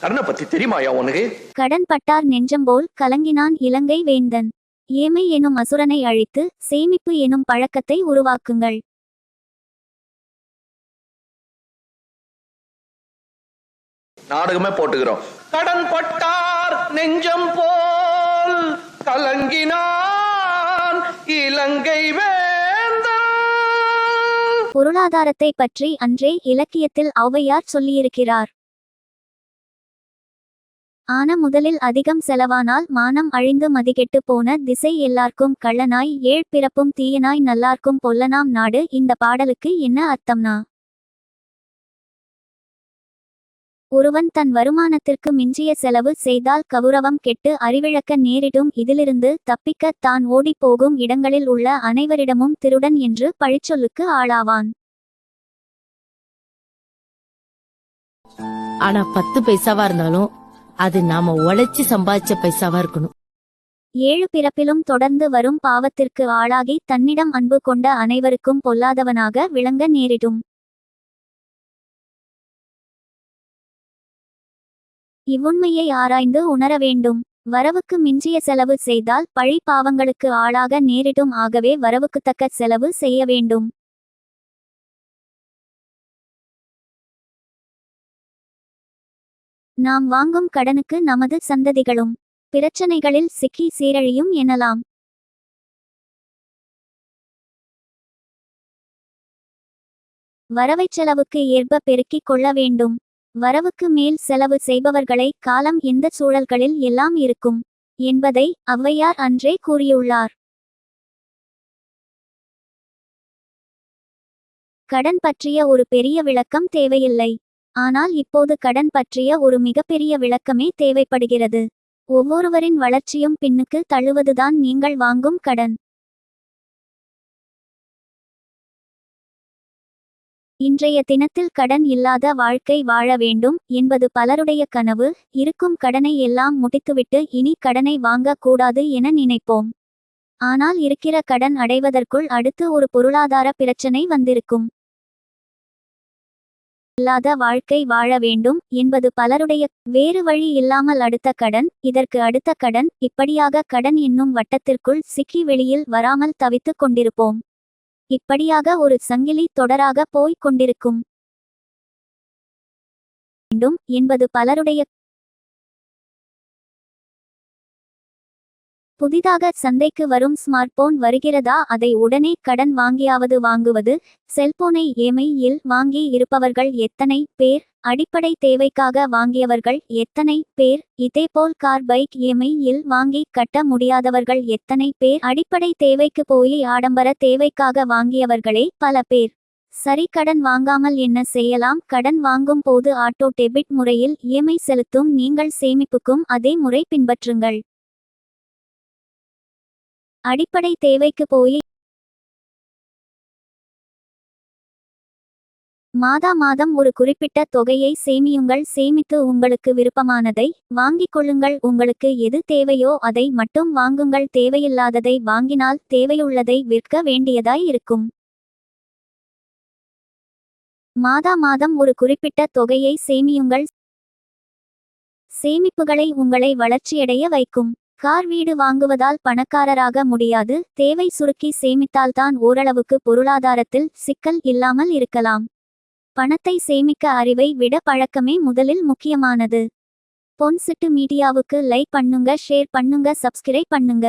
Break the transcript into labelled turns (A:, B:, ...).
A: கடனை பத்தி தெரியுமாயா உனக்கு?
B: கடன் பட்டார் நெஞ்சம்போல் கலங்கினான் இலங்கை வேந்தன். ஏமை எனும் அசுரனை அழித்து சேமிப்பு எனும் பழக்கத்தை உருவாக்குங்கள்.
A: நாடகமே போட்டுக்கிறோம். கடன் பட்டார் நெஞ்சம் போல் கலங்கினான் இலங்கை வேந்தன்.
B: பொருளாதாரத்தை பற்றி அன்றே இலக்கியத்தில் ஔவையார் சொல்லியிருக்கிறார். ஆன முதலில் அதிகம் செலவானால் மானம் அழிந்து மதிகெட்டு போன திசை எல்லார்க்கும் கள்ளனாய் ஏழ் பிறப்பும் தீயனாய் நல்லார்க்கும் பொல்லனாம் நாடு இந்த பாடலுக்கு என்ன அர்த்தம்னா? ஒருவன் தன் வருமானத்திற்கு மிஞ்சிய செலவு செய்தால் கவுரவம் கெட்டு அறிவிழக்க நேரிடும் இதிலிருந்து தப்பிக்க தான் ஓடிப்போகும் இடங்களில் உள்ள அனைவரிடமும் திருடன் என்று பழிச்சொல்லுக்கு ஆளாவான்.
C: ஆனா பத்து பைசாவா இருந்தாலும் அது நாம உழைச்சு சம்பாதிச்ச பைசாவா இருக்கணும்.
B: ஏழு பிறப்பிலும் தொடர்ந்து வரும் பாவத்திற்கு ஆளாகி தன்னிடம் அன்பு கொண்ட அனைவருக்கும் பொல்லாதவனாக விளங்க நேரிடும். இவ்வுண்மையை ஆராய்ந்து உணர வேண்டும். வரவுக்கு மிஞ்சிய செலவு செய்தால் பழி பாவங்களுக்கு ஆளாக நேரிடும். ஆகவே வரவுக்குத்தக்க செலவு செய்ய வேண்டும். நாம் வாங்கும் கடனுக்கு நமது சந்ததிகளும் பிரச்சனைகளில் சிக்கி சீரழியும் எனலாம். வரவைச் செலவுக்கு ஏற்ப பெருக்கிக் கொள்ள வேண்டும். வரவுக்கு மேல் செலவு செய்பவர்களை காலம் எந்த சூழல்களில் எல்லாம் இருக்கும் என்பதை ஔவையார் அன்றே கூறியுள்ளார். கடன் பற்றிய ஒரு பெரிய விளக்கம் தேவையில்லை. ஆனால் இப்போது கடன் பற்றிய ஒரு மிகப்பெரிய விளக்கமே தேவைப்படுகிறது. ஒவ்வொருவரின் வளர்ச்சியும் பின்னுக்கு தள்ளுவதுதான் நீங்கள் வாங்கும் கடன். இன்றைய தினத்தில் கடன் இல்லாத வாழ்க்கை வாழ வேண்டும் என்பது பலருடைய கனவு இருக்கும் கடனை எல்லாம் முடித்துவிட்டு இனி கடனை வாங்கக்கூடாது என நினைப்போம். ஆனால் இருக்கிற கடன் அடைவதற்குள் அடுத்து ஒரு பொருளாதார பிரச்சனை வந்திருக்கும். இல்லாத வாழ்க்கை வாழ வேண்டும் என்பது பலருடைய வேறு வழி இல்லாமல் அடுத்த கடன் இதற்கு அடுத்த கடன் இப்படியாக கடன் என்னும் வட்டத்திற்குள் சிக்கி வெளியில் வராமல் தவித்துக் கொண்டிருப்போம். இப்படியாக ஒரு சங்கிலி தொடராக போய்க் கொண்டிருக்கும். வேண்டும் என்பது பலருடைய புதிதாக சந்தைக்கு வரும் ஸ்மார்ட் போன் வருகிறதா? அதை உடனே கடன் வாங்கியாவது வாங்குவது? செல்போனை ஏமையில் வாங்கி இருப்பவர்கள் எத்தனை பேர்? அடிப்படை தேவைக்காக வாங்கியவர்கள் எத்தனை பேர்? இதேபோல் கார் பைக் ஏமையில் வாங்கி கட்ட முடியாதவர்கள் எத்தனை பேர்? அடிப்படை தேவைக்கு போய் ஆடம்பர தேவைக்காக வாங்கியவர்களே பல பேர். சரி கடன் வாங்காமல் என்ன செய்யலாம்? கடன் வாங்கும் போது ஆட்டோ டெபிட் முறையில் இஎம்ஐ செலுத்தும் நீங்கள் சேமிப்புக்கும் அதே முறை பின்பற்றுங்கள். அடிப்படை தேவைக்கு போய் மாதா மாதம் ஒரு குறிப்பிட்ட தொகையை சேமியுங்கள் சேமித்து உங்களுக்கு விருப்பமானதை வாங்கிக் கொள்ளுங்கள். உங்களுக்கு எது தேவையோ அதை மட்டும் வாங்குங்கள். தேவையில்லாததை வாங்கினால் தேவையுள்ளதை விற்க வேண்டியதாய் இருக்கும். மாதா மாதம் ஒரு குறிப்பிட்ட தொகையை சேமியுங்கள். சேமிப்புகளை உங்களை வளர்ச்சியடைய வைக்கும். கார் வீடு வாங்குவதால் பணக்காரராக முடியாது தேவை சுருக்கி சேமித்தால்தான் ஓரளவுக்கு பொருளாதாரத்தில் சிக்கல் இல்லாமல் இருக்கலாம். பணத்தை சேமிக்க அறிவை விட பழக்கமே முதலில் முக்கியமானது. பொன்சிட்டு மீடியாவுக்கு லைக் பண்ணுங்க ஷேர் பண்ணுங்க சப்ஸ்கிரைப் பண்ணுங்க.